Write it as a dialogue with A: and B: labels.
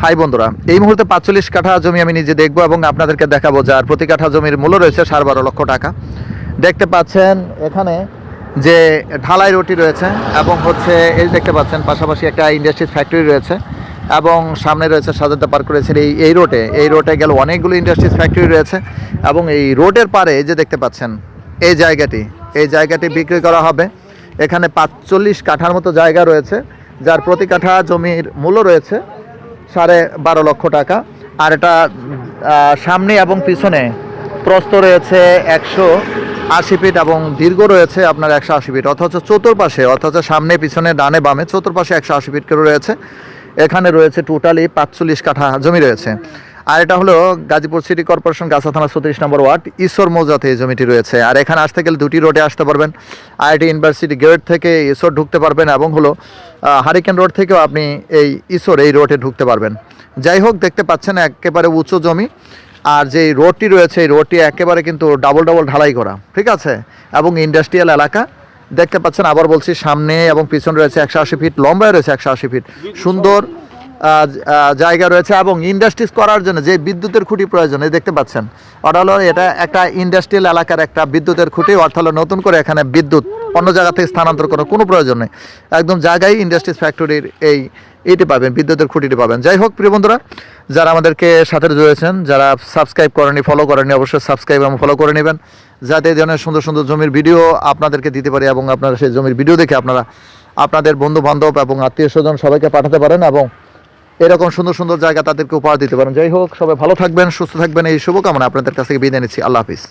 A: High বন্ধুরা, এই মুহূর্তে পাঁচচল্লিশ কাঠা জমি আমি নিজে দেখব এবং আপনাদেরকে দেখাবো যার প্রতি কাঠা জমির মূল্য রয়েছে সাড়ে বারো লক্ষ টাকা। দেখতে পাচ্ছেন এখানে যে ঢালাই রুটি রয়েছে এবং হচ্ছে এই দেখতে পাচ্ছেন, পাশাপাশি একটা ইন্ডাস্ট্রিজ ফ্যাক্টরি রয়েছে এবং সামনে রয়েছে স্বাধীনতা পার্ক রয়েছে এই এই রোডে। এই রোডে গেলে অনেকগুলো ইন্ডাস্ট্রিজ ফ্যাক্টরি রয়েছে এবং এই রোডের পারে যে দেখতে পাচ্ছেন, এই জায়গাটি এই জায়গাটি বিক্রি করা হবে। এখানে পাঁচচল্লিশ কাঠার মতো জায়গা রয়েছে, যার প্রতি কাঠা জমির মূল্য রয়েছে সাড়ে বারো লক্ষ টাকা। আর এটা সামনে এবং পিছনে প্রস্ত রয়েছে একশো আশি ফিট এবং দীর্ঘ রয়েছে আপনার একশো আশি ফিট। অথচ চতুর্পাশে, অথচ সামনে, পিছনে, ডানে, বামে, চতুর্পাশে একশো আশি ফিট করে রয়েছে। এখানে রয়েছে টোটালি পাঁচচল্লিশ কাঠা জমি রয়েছে। আর এটা হলো গাজীপুর সিটি কর্পোরেশন গাছা থানা ছত্রিশ নম্বর ওয়ার্ড, ঈশ্বর মৌজাতে এই জমিটি রয়েছে। আর এখানে আসতে গেলে দুটি রোডে আসতে পারবেন। আইআইটি ইউনিভার্সিটি গেট থেকে ঈশ্বর ঢুকতে পারবেন এবং হলো হারিকেন রোড থেকেও আপনি এই ঈশ্বর এই রোডে ঢুকতে পারবেন। যাই হোক, দেখতে পাচ্ছেন একেবারে উঁচু জমি। আর যে রোডটি রয়েছে, এই রোডটি একেবারে কিন্তু ডাবল ডাবল ঢালাই করা। ঠিক আছে? এবং ইন্ডাস্ট্রিয়াল এলাকা। দেখতে পাচ্ছেন, আবার বলছি সামনে এবং পিছনে রয়েছে একশো আশি ফিট লম্বায় রয়েছে একশো আশি ফিট সুন্দর জায়গা রয়েছে এবং ইন্ডাস্ট্রিজ করার জন্য যে বিদ্যুতের খুঁটি প্রয়োজন, এই দেখতে পাচ্ছেন। ওটা হলো এটা একটা ইন্ডাস্ট্রিয়াল এলাকার একটা বিদ্যুতের খুঁটি, অর্থাৎ হলো নতুন করে এখানে বিদ্যুৎ অন্য জায়গা থেকে স্থানান্তর করার কোনো প্রয়োজন নেই। একদম জায়গায় ইন্ডাস্ট্রিজ ফ্যাক্টরির এই এটি পাবেন, বিদ্যুতের খুঁটিটি পাবেন। যাই হোক, প্রিয় বন্ধুরা, যারা আমাদেরকে সাথে রয়েছেন, যারা সাবস্ক্রাইব করেনি ফলো করেনি অবশ্যই সাবস্ক্রাইব এবং ফলো করে নেবেন। যাতে এই ধরনের সুন্দর সুন্দর জমির ভিডিও আপনাদেরকে দিতে পারি এবং আপনারা সেই জমির ভিডিও দেখে আপনারা আপনাদের বন্ধু বান্ধব এবং আত্মীয় স্বজন সবাইকে পাঠাতে পারেন এবং এরকম সুন্দর সুন্দর জায়গা তাদেরকে উপহার দিতে পারেন। যাই হোক, সবাই ভালো থাকবেন, সুস্থ থাকবেন। এই শুভকামনা আপনাদের কাছ থেকে বিদায় নিচ্ছি। আল্লাহ হাফিজ।